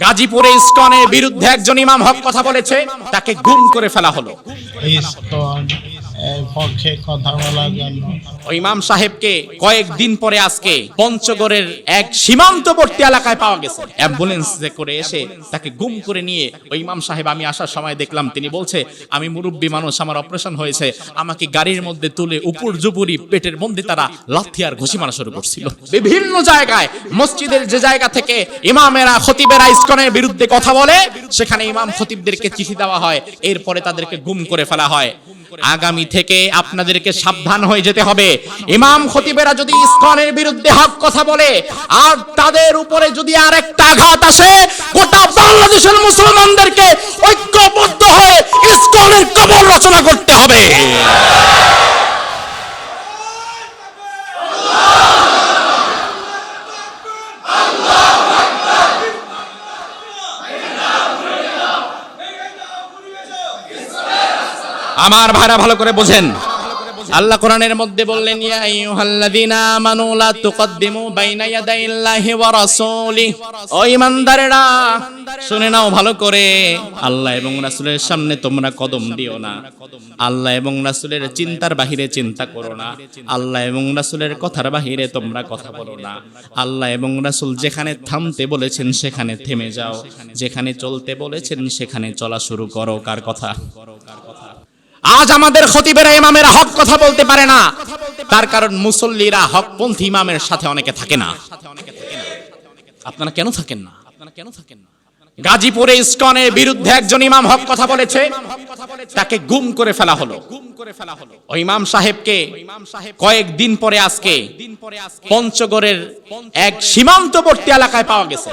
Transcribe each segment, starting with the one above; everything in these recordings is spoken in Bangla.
গাজীপুরে ইস্কনের বিরুদ্ধে একজন ইমাম হক কথা বলেছে তাকে গুম করে ফেলা হলো। পক্ষে কথা বলার জন্য ইমাম সাহেবকে কয়েকদিন পরে আজকে পঞ্চগড়ের এক সীমান্তবর্তী এলাকায় পাওয়া গেছে। অ্যাম্বুলেন্সে করে এসে তাকে গুম করে নিয়ে ওই ইমাম সাহেব, আমি আসার সময় দেখলাম, তিনি বলছে, আমি মুরব্বী মানুষ, আমার অপারেশন হয়েছে। আমাকে গাড়ির মধ্যে তুলে উপর জুপুরি পেটের মধ্যে তারা ঘুষি মারা শুরু করছিল। বিভিন্ন জায়গায়, মসজিদের যে জায়গা থেকে ইমামেরা খতিবেরা ইস্কনের বিরুদ্ধে কথা বলে, সেখানে ইমাম খতিবদেরকে চিঠি দেওয়া হয়। এরপরে তাদেরকে গুম করে ফেলা হয়। আগামী থেকে আপনাদেরকে সাবধান হয়ে যেতে হবে। ইমাম খতিবেরা যদি ইসকনের বিরুদ্ধে হক কথা বলে, আর তাদের উপরে যদি আর একটা আঘাত আসে, গোটা বাংলাদেশের মুসলমানদেরকে ঐক্যবদ্ধ হয়ে ইসকনের কবর রচনা করতে হবে। আমার ভাড়া ভালো করে বোঝেন। আল্লাহ কোরআনের মধ্যে বললেন শুনে নাও ভালো করে। আল্লাহ এবং রাসূলের সামনে তোমরা কদম দিও না। আল্লাহ এবং রাসূলের চিন্তার বাহিরে চিন্তা করো না। আল্লাহ এবং রাসূলের কথার বাহিরে তোমরা কথা বলো না। আল্লাহ এবং রাসূল যেখানে থামতে বলেছেন, সেখানে থেমে যাও। যেখানে চলতে বলেছেন, সেখানে চলা শুরু করো। কার কথা? আজ আমাদের খতিবেরা ইমামেরা হক কথা বলতে পারে না। তার কারণ মুসল্লিরা হকপন্থী ইমামের সাথে অনেকে থাকে না। আপনারা কেন থাকেন না? আপনারা কেন থাকেন না গাজীপুরে ইসকনের বিরুদ্ধে একজন ইমাম হক কথা বলেছে। তাকে গুম করে ফেলা হলো। ওই ইমাম সাহেবকে কয়েকদিন পরে আজকে পঞ্চগড়ের এক সীমান্তবর্তী এলাকায় পাওয়া গেছে।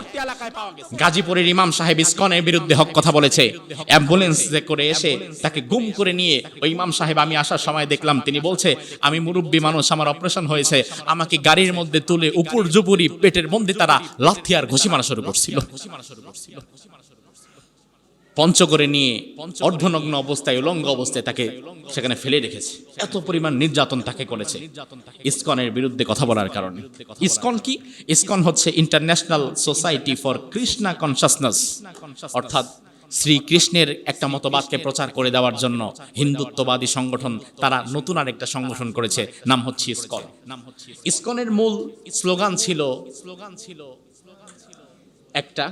গাজীপুরের ইমাম সাহেব ইসকনের বিরুদ্ধে হক কথা বলেছে। অ্যাম্বুলেন্সে করে এসে তাকে গুম করে নিয়ে ওই ইমাম সাহেব আমি আসার সময় দেখলাম তিনি বলছে আমি মুরব্বী মানুষ আমার অপারেশন হয়েছে। আমাকে গাড়ির মধ্যে তুলে উপর জুপুরি পেটের মধ্যে তারা লাথি আর ঘুষি মারা শুরু করছিল। পঞ্চগড়ে নিয়ে অর্ধনগ্ন অবস্থায়, উলঙ্গ অবস্থায় তাকে সেখানে ফেলে রেখেছে। এত পরিমাণ নির্যাতন তাকে করেছে। ইসকনের বিরুদ্ধে কথা বলার কারণে। ইসকন কি? ইসকন হচ্ছে International Society for Krishna Consciousness অর্থাৎ শ্রীকৃষ্ণের একটা মতবাদকে প্রচার করে দেওয়ার জন্য হিন্দুত্ববাদী সংগঠন তারা নতুন আরেকটা সংগঠন করেছে, নাম হচ্ছে ইসকন। ইসকনের মূল স্লোগান ছিল স্লোগান ছিল একটা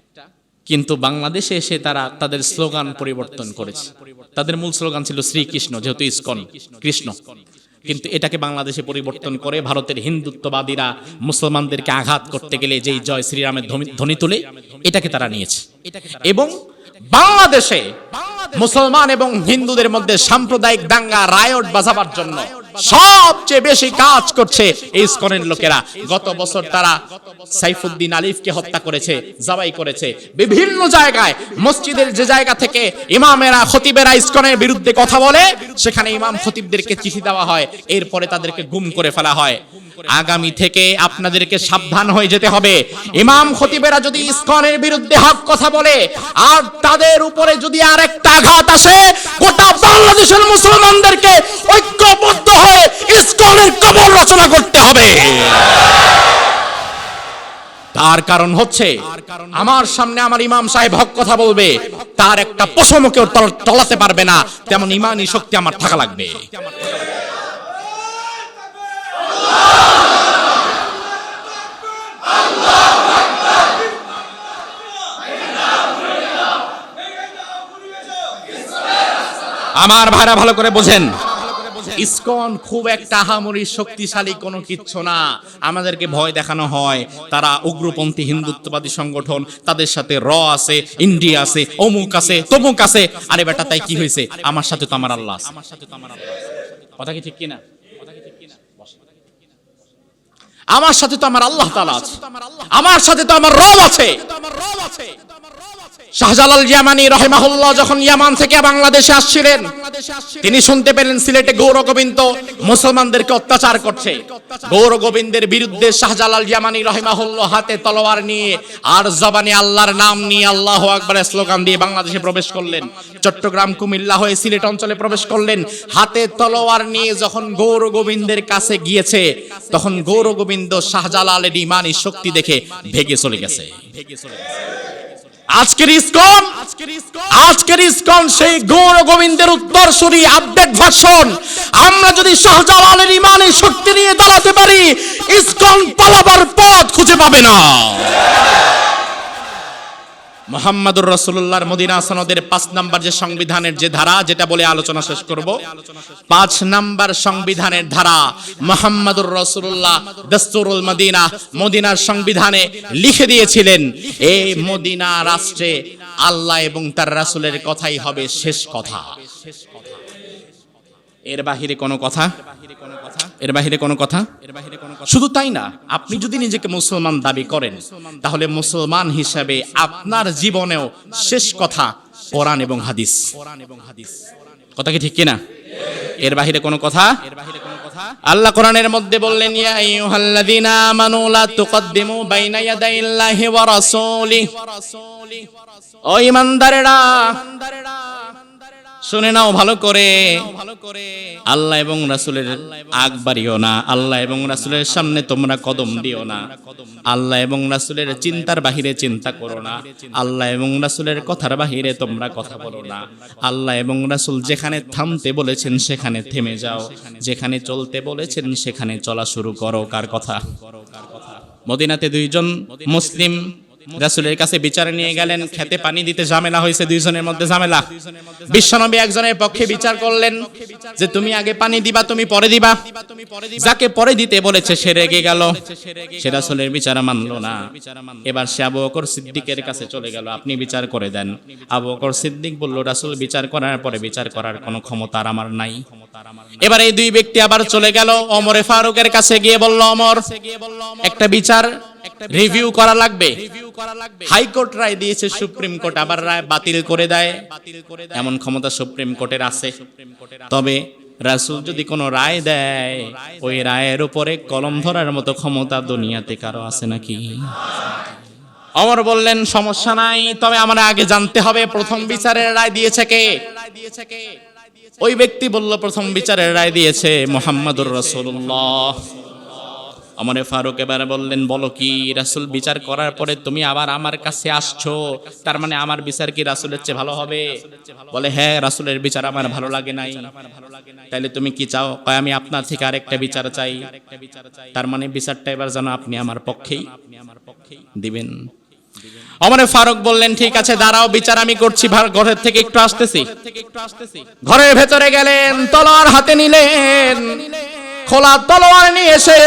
একটা কিন্তু বাংলাদেশে এসে তারা তাদের স্লোগান পরিবর্তন করেছে। তাদের মূল স্লোগান ছিল শ্রীকৃষ্ণ, যেহেতু ইসকন, কৃষ্ণ। কিন্তু এটাকে বাংলাদেশে পরিবর্তন করে ভারতের হিন্দুত্ববাদীরা মুসলমানদেরকে আঘাত করতে গেলে যেই জয় শ্রীরামের ধ্বনি- তুলে, এটাকে তারা নিয়েছে। এবং বাংলাদেশে মুসলমান এবং হিন্দুদের মধ্যে সাম্প্রদায়িক দাঙ্গা, রায়ট বাজাবার জন্য সবচেয়ে বেশি কাজ করছে এই লোকেরা। গত বছর তারা সাইফুদ্দিন আলিফকে হত্যা করেছে, জবাই করেছে। বিভিন্ন জায়গায়, মসজিদের যে জায়গা থেকে ইমামেরা, খতিবেরা ইসকনের বিরুদ্ধে কথা বলে, সেখানে ইমাম খতিবদেরকে চিঠি দেওয়া হয়। এরপরে তাদেরকে গুম করে ফেলা হয়। আগামী থেকে আপনাদেরকে সাবধান হয়ে যেতে হবে। ইমাম খতিবেরা যদি ইসকনের বিরুদ্ধে হক কথা বলে, আর তাদের উপরে যদি আরেকটা আঘাত আসে, গোটা বাংলাদেশের মুসলমানদেরকে ঐক্যবদ্ধ হয়ে ইসকনের কবর রচনা করতে হবে। তার কারণ হচ্ছে, আমার সামনে আমার ইমাম সাহেব হক কথা বলবে, তার একটা টল- টলাতে পারবে না, তেমন ইমানি শক্তি আমার থাকা লাগবে। আমার ভাড়া ভালো করে বোঝেন। ইসকন খুব একটা আহামরি শক্তিশালী কোনো কিচ্ছু না। আমাদেরকে ভয় দেখানো হয়। তারা উগ্রপন্থী হিন্দুত্ববাদী সংগঠন, তাদের সাথে র আছে ইন্ডিয়া আছে, অমুক আছে, তমুক আছে। আরে বেটা, তাই কি হয়েছে? আমার সাথে তো আমার আল্লাহ আমার সাথে তো আমার আল্লাহ কথা কি ঠিক কিনা? আমার সাথে তো আমার আল্লাহ তাআলা আছে। আমার সাথে তো আমার রব আছে। শাহজালাল ইয়ামানি রহেমাহুল্লাহ যখন ইয়ামান থেকে বাংলাদেশে আসছিলেন, তিনি শুনতে পেলেন সিলেটে গৌর গোবিন্দ মুসলমানদেরকে অত্যাচার করছে। গৌর গোবিন্দের বিরুদ্ধে শাহজালাল ইয়ামানি রহেমাহুল্লাহ হাতে তলোয়ার নিয়ে আর জবানে আল্লাহর নাম নিয়ে আল্লাহ আকবরের স্লোগান দিয়ে বাংলাদেশে প্রবেশ করলেন। চট্টগ্রাম, কুমিল্লা হয়ে সিলেট অঞ্চলে প্রবেশ করলেন। হাতে তলোয়ার নিয়ে যখন গৌর গোবিন্দের কাছে গিয়েছে, তখন গৌর গোবিন্দ শাহজালালের ইমানি শক্তি দেখে ভেগে চলে গেছে। আজকের ইসকন আজকের ইসকন। সেই গৌর গোবিন্দের উত্তরসূরি আপডেট ভাষণ। আমরা যদি শাহজালালের ইমানের শক্তি নিয়ে দাঁড়াতে পারি ইসকন পালাবার পথ খুঁজে পাবে না। মোহাম্মদুর রসুল্লাহর মদিনা সনদের পাঁচ নাম্বার যে সংবিধানের যে ধারা, যেটা বলে আলোচনা শেষ করব। পাঁচ নাম্বার সংবিধানের ধারা, মোহাম্মদুর রসুল্লাহ দস্তুরুল মদিনা মদিনার সংবিধানে লিখে দিয়েছিলেন এই মদিনা রাষ্ট্রে আল্লাহ এবং তার রাসূলের কথাই হবে শেষ কথা। এর বাহিরে কোনো কথা? এর বাহিরে কোনো কথা? শুধু তাই না, আপনি যদি নিজেকে মুসলমান দাবি করেন, তাহলে মুসলমান হিসাবে আপনার জীবনেও শেষ কথা কোরআন এবং হাদিস। কোরআন এবং হাদিস কথা কি ঠিক কিনা? এর বাহিরে কোনো কথা? আল্লাহ কোরআনের মধ্যে বললেন, ইয়া আইয়ুহাল্লাযীনা আমানু লা তুকদ্দিমু বাইনা ইয়াদাইল্লাহি ওয়া রাসূলিহি। ও ঈমানদারেরা শুনে নাও ভালো করে। আল্লাহ এবং রাসূলের আগ বাড়িও না। আল্লাহ এবং রাসূলের সামনে তোমরা কদম দিও না। আল্লাহ এবং রাসুলের চিন্তার বাহিরে চিন্তা করো না। আল্লাহ এবং রাসুলের কথার বাহিরে তোমরা কথা বলো না। আল্লাহ এবং রাসুল যেখানে থামতে বলেছেন সেখানে থেমে যাও। যেখানে চলতে বলেছেন সেখানে চলা শুরু করো। কার কথা? মদিনাতে দুইজন মুসলিম রাসূলের কাছে বিচার নিয়ে গেলেন খেতে পানি দিতে ঝামেলা হয়েছে দুইজনের মধ্যে ঝামেলা। বিশ্বনবী একজনের পক্ষে বিচার করলেন যে তুমি আগে পানি দিবা তুমি পরে দিবা। যাকে পরে দিতে বলেছে সে রেগে গেল। সে রাসূলের বিচার মানলো না। এবার সে আবু বকর সিদ্দিকের কাছে চলে গেল। আপনি বিচার করে দেন। আবু বকর সিদ্দিক বলল রাসুল বিচার করার পরে বিচার করার কোনো ক্ষমতা আমার নাই। এবার এই দুই ব্যক্তি আবার চলে গেল। ওমরে ফারুকের কাছে গিয়ে বলল ওমর একটা বিচার রিভিউ করা লাগবে। হাইকোর্ট রায় দিয়েছে সুপ্রিম কোর্ট আবার রায় বাতিল করে দেয়। এমন ক্ষমতা সুপ্রিম কোর্টের আছে। তবে রাসূল যদি কোনো রায় দেয় ওই রায়ের উপরে কলম ধরার মতো ক্ষমতা দুনিয়াতে কারও আছে নাকি? অমর বললেন সমস্যা নাই তবে আমরা আগে জানতে হবে প্রথম বিচারের রায় দিয়েছে কে? ওই ব্যক্তি বলল প্রথম বিচারের রায় দিয়েছে মোহাম্মদুর রসুল্লাহ অমরে ফারুক এবারে বললেন, বলো কি, রাসূল বিচার করার পরে তুমি আবার আমার কাছে আসছো? তার মানে আমার বিচার কি রাসুলের চেয়ে ভালো হবে? বলে হ্যাঁ রাসূলের বিচার আমার ভালো লাগে নাই। তাইলে তুমি কি চাও? কয়, আমি আপনার থেকে আরেকটা বিচার চাই। তার মানে বিচারটা এবার যেন আপনি আমার পক্ষেই দিবেন। অমরে ফারুক বললেন, ঠিক আছে, দাঁড়াও, বিচার আমি করছি। ঘরের থেকে একটু আসতেছি। ঘরের ভেতরে গেলেন, তলোয়ার হাতে নিলেন, খোলা তলোয়ার নিয়ে এসে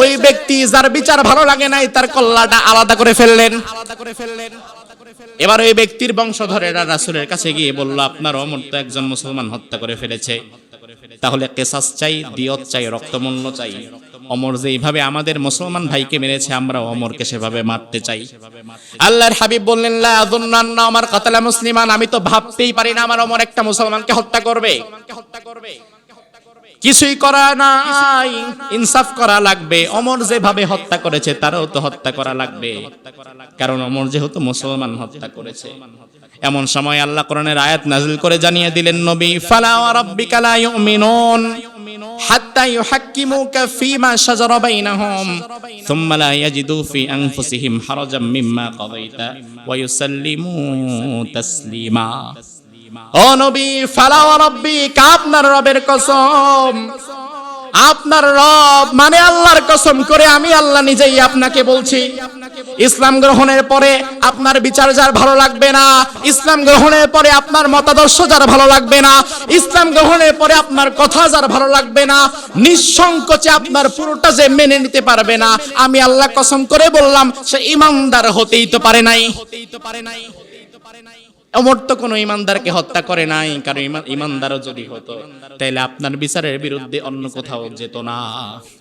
ওই ব্যক্তি যার বিচার ভালো লাগে নাই তার কল্লাটা আলাদা করে ফেললেন। এবার ওই ব্যক্তির বংশধরেরা রাসূলের কাছে গিয়ে বলল আপনার অমর তো একজন মুসলমান হত্যা করে ফেলেছে। তাহলে কেসাস চাই দিয়ত চাই রক্তমূল্য চাই। অমর যে এইভাবে আমাদের মুসলমান ভাইকে মেরেছে আমরা অমরকে সেভাবে মারতে চাই। আল্লাহর হাবিব বললেন লা আযুন্নান্না আমার কাতালা মুসলিমান আমি তো ভাবতেই পারি না আমার অমর একটা মুসলমানকে হত্যা করবে হত্যা করবে। কিছুই করা নাই, ইনসাফ করা লাগবে। অমর যেভাবে হত্যা করেছে, তারও তো হত্যা করা লাগবে। কারণ অমর যেহেতু মুসলমান হত্যা করেছে। এমন সময় আল্লাহ কোরআনের আয়াত নাজিল করে জানিয়ে দিলেন, নবী, ফালা রাব্বিকা লা ইউমিনুন হাত্তা ইউহাক্কিমুকা ফীমা শাজারা বাইনাহুম থুম্মা লা ইয়াজিদু ফি আনফুসিহিম হারাজাম মিম্মা কাদাইতা ওয়া ইউসাল্লিমু তাসলিমা। ও নবী ফালা ওয়া আপনার রবের কসম? আপনার রব মানে আল্লাহর কসম করে আমি আল্লাহ নিজেই আপনাকে বলছি। ইসলাম গ্রহণের পরে আপনার বিচার যার ভালো লাগবে না, ইসলাম গ্রহণের পরে আপনার মতাদর্শ যার ভালো লাগবে না, ইসলাম গ্রহণের পরে আপনার কথা যার ভালো লাগবে না, নিঃসংকোচে আপনার পুরোটা যে মেনে নিতে পারবে না, আমি আল্লাহ কসম করে বললাম, সে ইমানদার হতেই তো পারে নাই হতেই তো পারে নাই। অমর তো কোনো ইমানদারকে হত্যা করে নাই, কারণ ইমান- ইমানদারও যদি হতো, তাহলে আপনার বিচারের বিরুদ্ধে অন্য কোথাও যেত না।